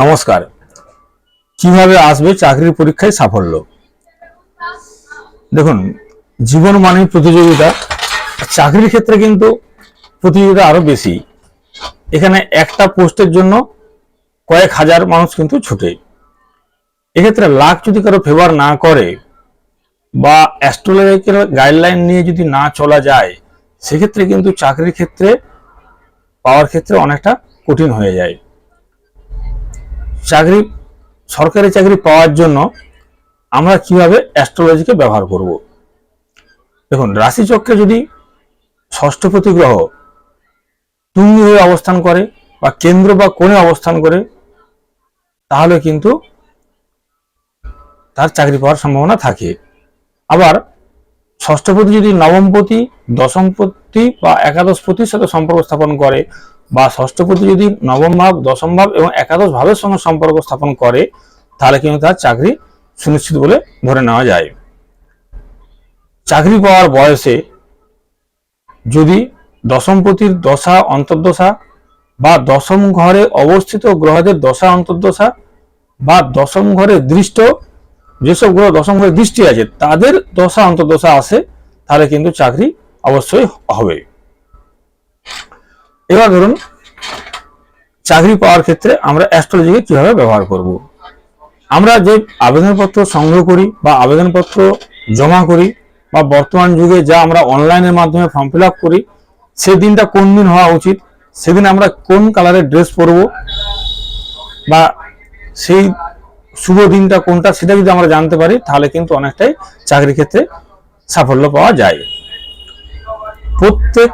নমস্কার। কীভাবে আসবে চাকরির পরীক্ষায় সাফল্য? দেখুন, জীবন মানের প্রতিযোগিতা। চাকরির ক্ষেত্রে কিন্তু প্রতিযোগিতা আরও বেশি। এখানে একটা পোস্টের জন্য কয়েক হাজার মানুষ কিন্তু ছুটে। এক্ষেত্রে লাখ যদি কারও ফেভার না করে বা অ্যাস্ট্রোলজিক্যাল গাইডলাইন নিয়ে যদি না চলা যায়, সেক্ষেত্রে কিন্তু চাকরির ক্ষেত্রে, পাওয়ার ক্ষেত্রে অনেকটা কঠিন হয়ে যায়। চাকরি, সরকারি চাকরি পাওয়ার জন্য আমরা কীভাবে অ্যাস্ট্রোলজিকে ব্যবহার করব? দেখুন, রাশিচক্রে যদি ষষ্ঠপতি গ্রহ তুঙ্গি হয়ে অবস্থান করে বা কেন্দ্র বা কোণে অবস্থান করে, তাহলে কিন্তু তার চাকরি পাওয়ার সম্ভাবনা থাকে। আবার ষষ্ঠপতি যদি নবমপতি দশমপতি বা একাদশপতির সাথে সম্পর্ক স্থাপন করে বা ষষ্ঠপতি যদি নবম ভাব, দশম ভাব এবং একাদশ ভাবের সঙ্গে সম্পর্ক স্থাপন করে, তাহলে কিন্তু তার চাকরি সুনিশ্চিত বলে ধরে নেওয়া যায়। চাকরি পাওয়ার বয়সে যদি দশমপতির দশা, অন্তর্দশা বা দশম ঘরে অবস্থিত গ্রহদের দশা, অন্তর্দশা বা দশম ঘরে দৃষ্ট যেসব গ্রহ দশম ঘরে দৃষ্টি আছে, তাদের দশা, অন্তর্দশা আসে, তাহলে কিন্তু চাকরি অবশ্যই হবে। এবার ধরুন, চাকরি পাওয়ার ক্ষেত্রে আমরা অ্যাস্ট্রোলজিকে কীভাবে ব্যবহার করব? আমরা যে আবেদনপত্র সংগ্রহ করি বা আবেদনপত্র জমা করি বা বর্তমান যুগে যা আমরা অনলাইনের মাধ্যমে ফর্ম ফিল করি সেদিনটা কোন দিন হওয়া উচিত? সেদিন আমরা কোন কালারের ড্রেস পরব? বা সেই শুভ দিনটা কোনটা, সেটা যদি আমরা জানতে পারি, তাহলে কিন্তু অনেকটাই চাকরির ক্ষেত্রে সাফল্য পাওয়া যায়। প্রত্যেক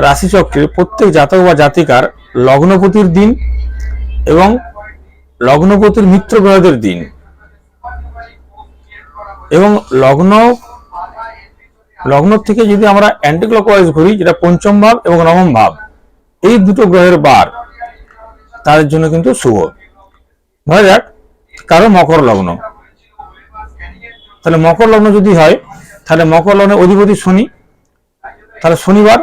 রাশিচক্রে প্রত্যেক জাতক বা জাতিকার লগ্নপতির দিন এবং লগ্নপতির মিত্র গ্রহদের দিন। এবং লগ্ন লগ্ন থেকে যদি আমরা অ্যান্টি ক্লকওয়াইজ ঘুরি, যেটা পঞ্চম ভাব এবং নবম ভাব, এই দুটো গ্রহের বার তাদের জন্য কিন্তু শুভ। ধরা যাক, কারও মকর লগ্ন। তাহলে মকর লগ্ন যদি হয়, তাহলে মকর লগ্নের অধিপতি শনি। তাহলে শনিবার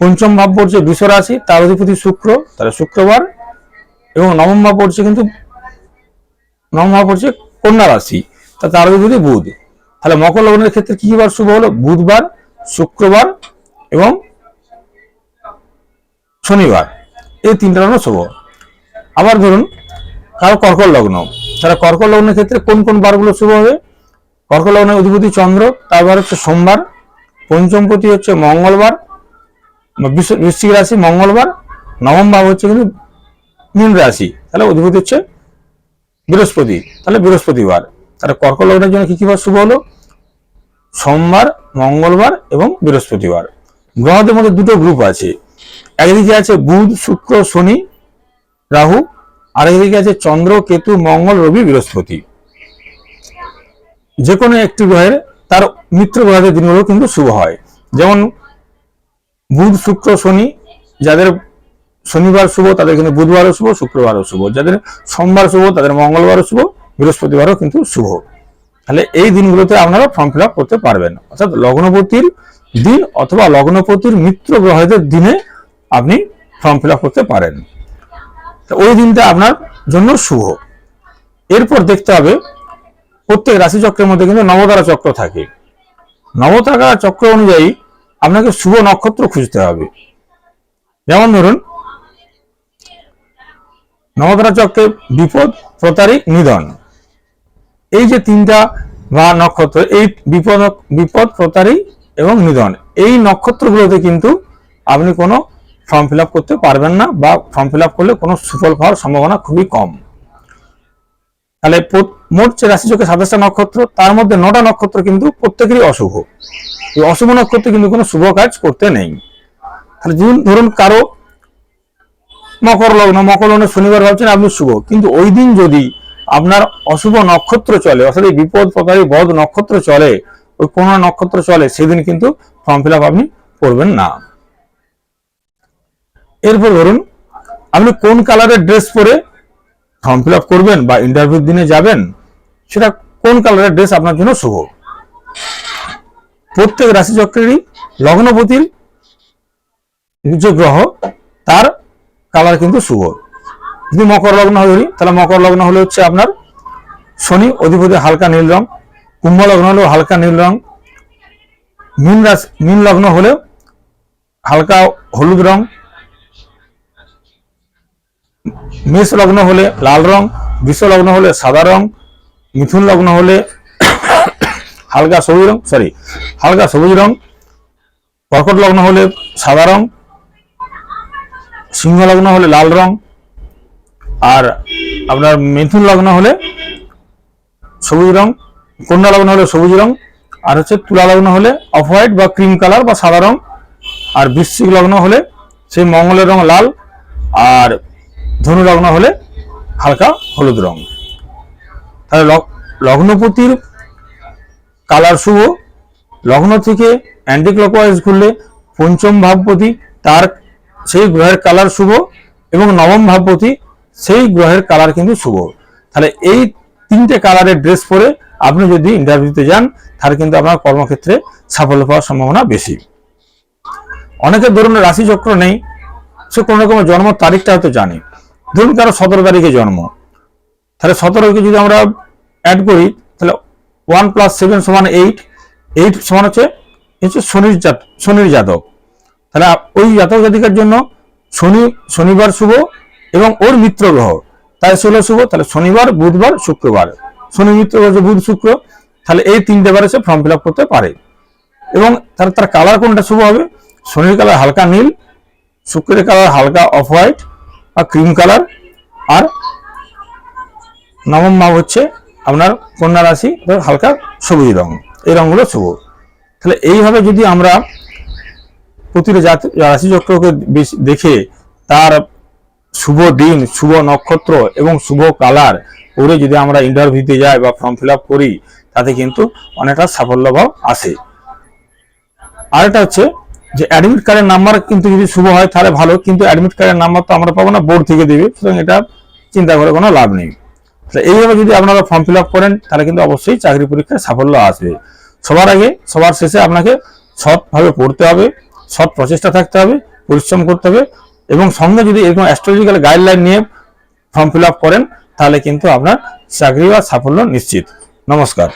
পঞ্চম ভাব পড়ছে বৃষ রাশি, তার অধিপতি শুক্র, তাহলে শুক্রবার এবং নবম ভাব পড়ছে কিন্তু নবম ভাব পড়ছে কন্যা রাশি, তা তার অধিপতি বুধ। তাহলে মকর লগ্নের ক্ষেত্রে কি বার শুভ হলো? বুধবার, শুক্রবার এবং শনিবার। এই তিনটা লগ্ন শুভ। আবার ধরুন, কারও কর্কট লগ্ন। তাহলে কর্কট লগ্নের ক্ষেত্রে কোন কোন বারগুলো শুভ হবে? কর্কট লগ্নের অধিপতি চন্দ্র, তারপর হচ্ছে সোমবার পঞ্চমপতি হচ্ছে মঙ্গলবার বৃশ্চিক রাশি মঙ্গলবার নবম ভাব হচ্ছে কিন্তু মীন রাশি। তাহলে অধিপতি হচ্ছে বৃহস্পতি। তাহলে বৃহস্পতিবার। তাহলে কর্কট লগ্নের জন্য কি কি বার শুভ হলো? সোমবার, মঙ্গলবার এবং বৃহস্পতিবার। গ্রহদের মধ্যে দুটো গ্রুপ আছে। একদিকে আছে বুধ, শুক্র, শনি, রাহু। আর একদিকে আছে চন্দ্র, কেতু, মঙ্গল, রবি, বৃহস্পতি। যে কোনো একটি গ্রহের তার মিত্র গ্রহের দিনগুলো কিন্তু শুভ হয়। যেমন বুধ, শুক্র, শনি, যাদের শনিবার শুভ, তাদের কিন্তু বুধবারও শুভ, শুক্রবারও শুভ। যাদের সোমবার শুভ, তাদের মঙ্গলবারও শুভ, বৃহস্পতিবারও কিন্তু শুভ। তাহলে এই দিনগুলোতে আপনারা ফর্ম ফিল করতে পারবেন। অর্থাৎ লগ্নপতির দিন অথবা লগ্নপতির মিত্র গ্রহদের দিনে আপনি ফর্ম ফিল করতে পারেন। ওই দিনটা আপনার জন্য শুভ। এরপর দেখতে হবে, প্রত্যেক রাশি চক্রের মধ্যে কিন্তু নবতারা চক্র থাকে। নবতারা চক্র অনুযায়ী আপনাকে শুভ নক্ষত্র খুঁজতে হবে। যেমন ধরুন নবতারা চক্রে বিপদ প্রতারিক নিধন। এই যে তিনটা বা নক্ষত্র, এই বিপদ বিপদ, প্রতারী এবং নিধন, এই নক্ষত্রগুলোতে কিন্তু আপনি কোনো ফর্ম ফিল করতে পারবেন না বা ফর্ম ফিল করলে কোনো সুফল পাওয়ার সম্ভাবনা খুবই কম। তাহলে মোট যে চক্রে সাতাশটা নক্ষত্র, তার মধ্যে নটা নক্ষত্র কিন্তু প্রত্যেকেরই অশুভ। এই অশুভ নক্ষত্রে কিন্তু কোনো শুভ কাজ করতে নেই। তাহলে ধরুন- কারও মকর লগ্ন, মকর লগ্নে শনিবার ভাবছেন আপনি শুভ, কিন্তু ওই দিন যদি আপনার অশুভ নক্ষত্র চলে, অর্থাৎ এই বিপদ প্রকারী বদ নক্ষত্র চলে, ওই কোন নক্ষত্র চলে, সেদিন কিন্তু ফর্ম ফিল আপনি করবেন না। এরপর ধরুন, আপনি কোন কালারের ড্রেস পরে ফর্ম ফিল করবেন বা ইন্টারভিউ দিনে যাবেন, সেটা কোন কালারের ড্রেস আপনার জন্য শুভ? প্রত্যেক রাশি চক্রেরই লগ্নপতির যে গ্রহ তার কালার কিন্তু শুভ। যদি মকর লগ্ন ধরি, তাহলে মকর লগ্ন হলে হচ্ছে আপনার শনি, অধিপতি হালকা নীল রং, কুম্ভ লগ্ন হলেও হালকা নীল রং, মীন রাশি, মীন লগ্ন হলেও হালকা হলুদ রং, মেষ লগ্ন হলে লাল রং, বৃষ লগ্ন হলে সাদা রং, মিথুন লগ্ন হলে হালকা সবুজ রং সরি হালকা সবুজ রং, কর্কট লগ্ন হলে সাদা রং, সিংহ লগ্ন হলে লাল রং, আর আপনার মিথুন লগ্ন হলে সবুজ রং, কন্যা লগ্ন হলে সবুজ রং, আর হচ্ছে তুলা লগ্ন হলে অফ হোয়াইট বা ক্রিম কালার বা সাদা রং, আর বৃশ্চিক লগ্ন হলে সেই মঙ্গলের রং লাল, আর ধনু লগ্ন হলে হালকা হলুদ রং। তাহলে লগ- লগ্নপতির কালার শুভ। লগ্ন থেকে অ্যান্টি ক্লকওয়াইজ ঘুরলে পঞ্চম ভাবপতি তার সেই গ্রহের কালার শুভ এবং নবম ভাবপতি সেই গ্রহের কালার কিন্তু শুভ। তাহলে এই তিনটে কালারের ড্রেস পরে আপনি যদি ইন্টারভিউতে যান, তাহলে কিন্তু আপনার কর্মক্ষেত্রে সাফল্য পাওয়ার সম্ভাবনা বেশি। অনেকের ধরুন রাশি চক্র নেই, সে কোনো রকমের জন্ম তারিখটা হয়তো জানে। ধরুন কারও সতেরো তারিখে জন্ম। তাহলে সতেরোকে যদি আমরা অ্যাড করি ওয়ান প্লাস সেভেন সমান এইট এইট সমান হচ্ছে হচ্ছে শনির জাত শনির জাতক। তাহলে ওই জাতক জাতিকার জন্য শনি, শনিবার শুভ এবং ওর মিত্র গ্রহ। তাই ষোল শুভ, তাহলে শনিবার, বুধবার, শুক্রবার। শনি, মিত্র, গ্রহ বুধ, শুক্র। তাহলে এই তিনটে বারে সে ফর্ম ফিল আপ করতে পারে। এবং তার তার কালার কোনটা শুভ হবে? শনির কালার হালকা নীল, শুক্রের কালার হালকা অফ হোয়াইট বা ক্রিম কালার আর নবম ভাব হচ্ছে আপনার কন্যা রাশি হালকা সবুজ রং, এই রঙগুলো শুভ তাহলে এইভাবে যদি আমরা প্রতিটা জাত- রাশি চক্রকে বেশ- দেখে তার শুভ দিন, শুভ নক্ষত্র এবং শুভ কালার করে যদি আমরা ইন্টারভিউতে যাই বা ফর্ম ফিল করি, তাতে কিন্তু অনেকটা সাফল্য ভাব আসে। আরেকটা হচ্ছে যে অ্যাডমিট কার্ডের নাম্বার কিন্তু যদি শুভ হয়, তাহলে ভালো। কিন্তু অ্যাডমিট কার্ডের নাম্বার তো আমরা পাবো না বোর্ড থেকে দেবে। সুতরাং এটা চিন্তা করে কোনো লাভ নেই। তো এইভাবে যদি আপনারা ফর্ম ফিল করেন, তাহলে কিন্তু অবশ্যই চাকরি পরীক্ষায় সাফল্য আসবে। সবার আগে, সবার শেষে আপনাকে সৎভাবে পড়তে হবে, সৎ প্রচেষ্টা থাকতে হবে, পরিশ্রম করতে হবে, এবং সঙ্গে যদি এরকম অ্যাস্ট্রোলজিক্যাল গাইডলাইন নিয়ে ফর্ম ফিল করেন, তাহলে কিন্তু আপনার চাকরি বা সাফল্য নিশ্চিত। নমস্কার।